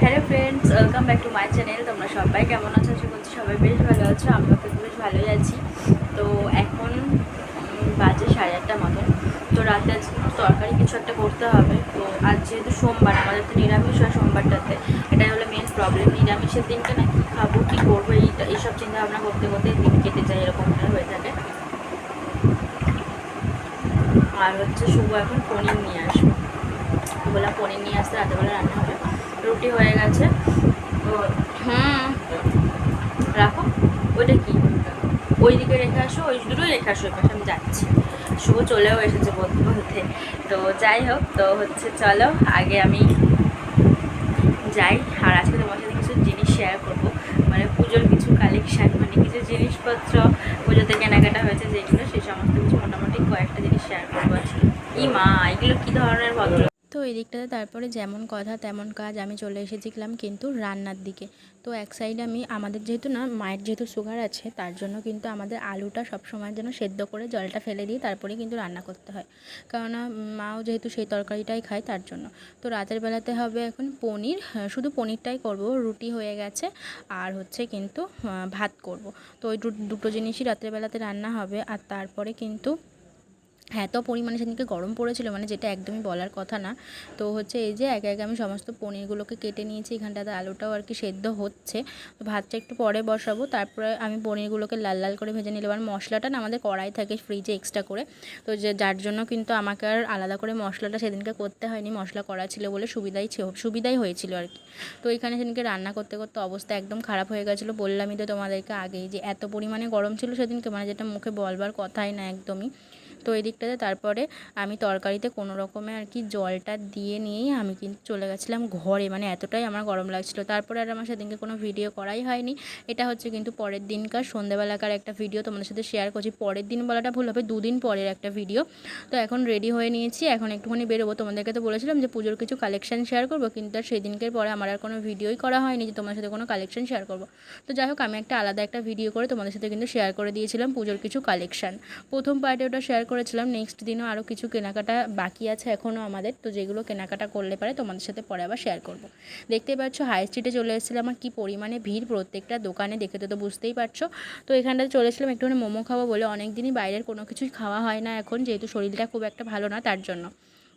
Hello friends welcome back to my channel তোমরা সবাই কেমন আছো? আশা করছি সবাই বেশ ভালো আছো আমরা তো বেশ ভালোই আছি। তো এখন বাজে সাড়ে আটটা মতন। তো রাতে একটু তরকারি কিছু একটা করতে হবে। তো আজ যেহেতু সোমবার, আমাদের তো নিরামিষ হয় সোমবারটাতে। এটাই হলো মেন প্রবলেম নিরামিষের দিনটা না, কী খাব, কী করব এইটা এইসব চিন্তা ভাবনা করতে করতে দিন কেটে যায় এরকমটা হয়ে থাকে। আর হচ্ছে শুভ এখন পনির নিয়ে আসব। বললাম পনির নিয়ে আসতে রাতেবেলা রান্না হবে। রুটি হয়ে গেছে। তো হুম। রাখো। ওইটা কি? ওই দিকে রেখে আসো ওই দুটোই রেখে আসো পাশে আমি যাচ্ছি। শুভ চলেও এসেছে বলতে বলতে। তো যাই হোক তো হচ্ছে চলো আগে আমি যাই। আর আজকে তোমার সাথে কিছু জিনিস শেয়ার করব। মানে পুজোর কিছু কালেকশান মানে কিছু জিনিসপত্র পুজোতে কেনাকাটা হয়েছে যেগুলো সেই সমস্ত কিছু মোটামুটি কয়েকটা জিনিস শেয়ার করব আজকে। ই মা এগুলো কী ধরনের ভদ্র এই দিকটাতে তারপরে যেমন কথা তেমন কাজ আমি চলে এসেছিলাম কিন্তু রান্নার দিকে। তো এক সাইডে আমি আমাদের যেহেতু না মায়ের যেহেতু সুগার আছে তার জন্য কিন্তু আমাদের আলুটা সবসময় যেন সেদ্ধ করে জলটা ফেলে দিই তারপরে কিন্তু রান্না করতে হয়। কেননা মাও যেহেতু সেই তরকারিটাই খায় তার জন্য। তো রাতের বেলাতে হবে এখন পনির হ্যাঁ, শুধু পনিরটাই করব রুটি হয়ে গেছে আর হচ্ছে কিন্তু ভাত করব। তো ওই দুটো জিনিসই রাতের বেলাতে রান্না হবে আর তারপরে কিন্তু এত পরিমাণে সেদিনকে গরম পড়েছিল মানে যেটা একদমই বলার কথা না। তো হচ্ছে এই যে একে একে আমি সমস্ত পনিরগুলোকে কেটে নিয়েছি, এখানটাতে আলুটাও আর কি সেদ্ধ হচ্ছে। তো ভাতটা একটু পরে বসাবো, তারপরে আমি পনিরগুলোকে লাল লাল করে ভেজে নিলাম। আর মশলাটা না আমাদের কড়াই থাকে ফ্রিজে এক্সট্রা করে, তো যে যার জন্য কিন্তু আমাকে আর আলাদা করে মশলাটা সেদিনকে করতে হয়নি, মশলা করা ছিল বলে সুবিধাই ছিল সুবিধাই হয়েছিল আর কি। তো এখানে সেদিনকে রান্না করতে করতে অবস্থা একদম খারাপ হয়ে গেছিল। বললামই তো তোমাদেরকে আগেই যে এত পরিমাণে গরম ছিল সেদিনকে মানে যেটা মুখে বলবার কথাই না একদমই। তো এই দিকটাতে তারপরে আমি তরকারিতে কোনো রকমে আর কি জলটা দিয়ে নিয়েই আমি কিন্তু চলে গেছিলাম ঘরে। মানে এতটাই আমার গরম লাগছিল। তারপরে আর আমার সেদিনকে কোনো ভিডিও করাই হয়নি। এটা হচ্ছে কিন্তু পরের দিনকার সন্ধেবেলাকার একটা ভিডিও। তোমাদের সাথে শেয়ার করছি। পরের দিন বলাটা ভুল হবে, দুদিন পরের একটা ভিডিও। তো এখন রেডি হয়ে নিয়েছি। এখন একটুখানি বেরোবো। তোমাদেরকে তো বলেছিলাম যে পুজোর কিছু কালেকশন শেয়ার করব। কিন্তু আর সেই দিনকের পরে আমার আর কোনো ভিডিওই করা হয়নি যে তোমার সাথে কোনো কালেকশন শেয়ার করব। তো যাই হোক, আমি একটা আলাদা একটা ভিডিও করে তোমাদের সাথে কিন্তু শেয়ার করে দিয়েছিলাম পুজোর কিছু কালেকশন প্রথম পার্টে ওটা শেয়ার করেছিলাম নেক্সট দিনও আরও কিছু কেনাকাটা বাকি আছে এখনও আমাদের, তো যেগুলো কেনাকাটা করলে পারে তোমাদের সাথে পরে আবার শেয়ার করব। দেখতেই পাচ্ছ হাই স্ট্রিটে চলে এসেছিলাম, আমার কী পরিমাণে ভিড় প্রত্যেকটা দোকানে দেখে তো তো বুঝতেই পারছ। তো এখানটাতে চলে এসেছিলাম একটুখানি মোমো খাব বলে অনেক দিনই বাইরের কোনো কিছুই খাওয়া হয় না এখন, যেহেতু শরীরটা খুব একটা ভালো না তার জন্য।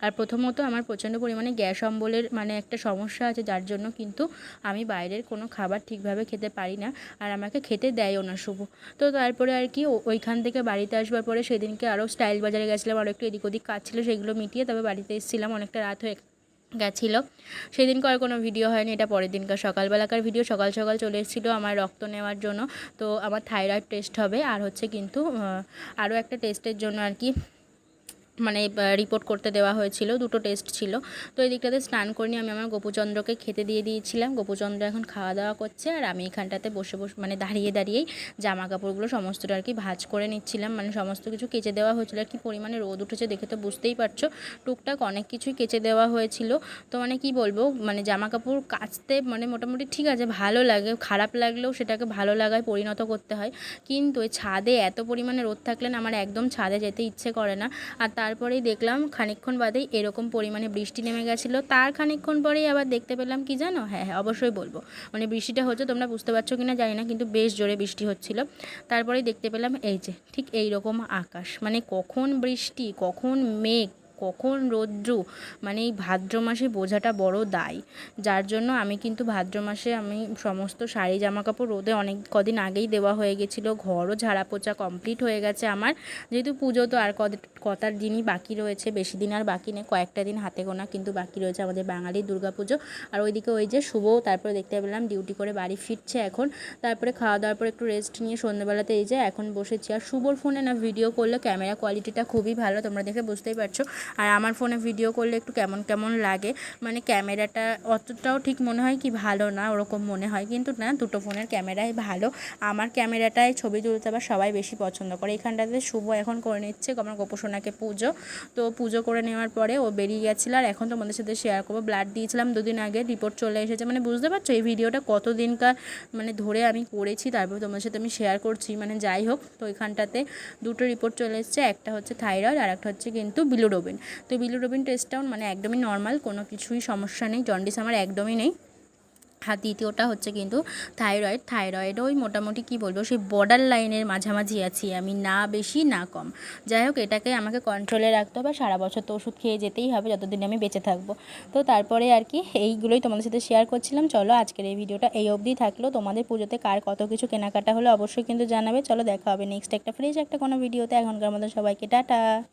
আর প্রথমত আমার প্রচণ্ড পরিমাণে গ্যাস অম্বলের মানে একটা সমস্যা আছে, যার জন্য কিন্তু আমি বাইরের কোনো খাবার ঠিকভাবে খেতে পারি না আর আমাকে খেতে দেয়ও না শুভ। তো তারপরে আর কি ওইখান থেকে বাড়িতে আসবার পরে সেদিনকে আরও স্টাইল বাজারে গেছিলাম আরও একটু এদিক ওদিক কাজ ছিল সেগুলো মিটিয়ে তবে বাড়িতে এসেছিলাম, অনেকটা রাত হয়ে গেছিল। সেদিনকে আর কোনো ভিডিও হয়নি, এটা পরের দিনকার সকালবেলাকার ভিডিও সকাল সকাল চলে এসেছিল আমার রক্ত নেওয়ার জন্য। তো আমার থাইরয়েড টেস্ট হবে আর হচ্ছে কিন্তু আরও একটা টেস্টের জন্য আর কি মানে রিপোর্ট করতে দেওয়া হয়েছিল, দুটো টেস্ট ছিল। তো এই দিকটাতে স্নান করে নিয়ে আমি আমার গোপুচন্দ্রকে খেতে দিয়ে দিয়েছিলাম। গোপুচন্দ্র এখন খাওয়া দাওয়া করছে আর আমি এখানটাতে বসে বসে মানে দাঁড়িয়ে দাঁড়িয়েই জামা কাপড়গুলো সমস্তটা আর কি ভাজ করে নিচ্ছিলাম। মানে সমস্ত কিছু কেচে দেওয়া হয়েছিল আর কি, পরিমাণে রোদ উঠেছে দেখে তো বুঝতেই পারছ। টুকটাক অনেক কিছুই কেচে দেওয়া হয়েছিল। তো মানে কি বলব মানে জামা কাপড় কাচতে মানে মোটামুটি ঠিক আছে, ভালো লাগে, খারাপ লাগলেও সেটাকে ভালো লাগায় পরিণত করতে হয়। কিন্তু ছাদে এত পরিমাণে রোদ থাকলে না আমার একদম ছাদে যেতে ইচ্ছে করে না। আর তারপরেই দেখলাম খানিকক্ষণ বাদেই এরকম পরিমাণে বৃষ্টি নেমে গেছিল। তার খানিকক্ষণ পরেই আবার দেখতে পেলাম, কি জানো? হ্যাঁ হ্যাঁ অবশ্যই বলব। মানে বৃষ্টিটা হচ্ছে, তোমরা বুঝতে পারছ কি না জানি না, কিন্তু বেশ জোরে বৃষ্টি হচ্ছিল। তারপরেই দেখতে পেলাম, এই যে, ঠিক এইরকম আকাশ। মানে কখন বৃষ্টি, কখন মেঘ কখন রৌদ্র? মানে এই ভাদ্র মাসে বোঝাটা বড় দায়। যার জন্য আমি কিন্তু ভাদ্র মাসে আমি সমস্ত শাড়ি জামা কাপড় রোদে অনেক কদিন আগেই দেওয়া হয়ে গেছিল। ঘরও ঝাড়া পোছা কমপ্লিট হয়ে গেছে আমার। যেহেতু পুজো তো আর কদ, কতার দিনই বাকি রয়েছে। বেশি দিন আর বাকি নেই। কয়েকটা দিন হাতে গোনা কিন্তু বাকি রয়েছে আমাদের বাঙালির দুর্গাপুজো। আর ওইদিকে ওই যে শুভ তারপরে দেখতে পেলাম, ডিউটি করে বাড়ি ফিরছে এখন। তারপরে খাওয়া দাওয়ার পর একটু রেস্ট নিয়ে সন্ধ্যেবেলাতে এই যে এখন বসেছি। আর শুভর ফোনে না ভিডিও করলে ক্যামেরা কোয়ালিটিটা খুবই ভালো, তোমরা দেখে বুঝতেই পারছ। আর আমার ফোনে ভিডিও করলে একটু কেমন কেমন লাগে? মানে ক্যামেরাটা অতটাও ঠিক মনে হয় কি ভালো না, ওরকম মনে হয়। কিন্তু না, দুটো ফোনের ক্যামেরাই ভালো। আমার ক্যামেরাটায় ছবি তুলতে আবার সবাই বেশি পছন্দ করে। এখানটাতে শুভ এখন করে নিচ্ছে আমার গোপসোনাকে পুজো। তো পুজো করে নেওয়ার পরে ও বেরিয়ে গেছিল আর এখন তোমাদের সাথে শেয়ার করব। ব্লাড দিয়েছিলাম দুদিন আগে রিপোর্ট চলে এসেছে। মানে বুঝতে পারছ, এই ভিডিওটা কত দিনকার মানে ধরে আমি করেছি, তারপর তোমাদের সাথে আমি শেয়ার করছি। মানে যাই হোক, তো এখানটাতে দুটো রিপোর্ট চলে এসেছে। একটা হচ্ছে থাইরয়েড আর একটা হচ্ছে কিন্তু বিলুরোবিন তো বিলুরোবিন টেস্টটাও মানে একদমই নর্মাল কোনো কিছুই সমস্যা নেই জন্ডিস আমার একদমই নেই। আর দ্বিতীয়টা হচ্ছে কিন্তু থাইরয়েড থাইরয়েড ওই মোটামুটি কি বলব, সেই বর্ডার লাইনের মাঝামাঝি আছি আমি, না বেশি, না কম। যাই হোক, এটাকে আমাকে কন্ট্রোলে রাখতে হবে, সারা বছর তো ওষুধ খেয়ে যেতেই হবে, যতদিন আমি বেঁচে থাকব। তো তারপরে আর কি, এইগুলোই তোমাদের সাথে শেয়ার করছিলাম। চলো, আজকের এই ভিডিওটা এই অবধি থাকল। তোমাদের পুজোতে কার কত কিছু কেনাকাটা হলো অবশ্যই কিন্তু জানাবে। চলো, দেখা হবে নেক্সট একটা ফ্রেশ একটা কোনো ভিডিওতে এখনকার মতো সবাইকে, টাটা!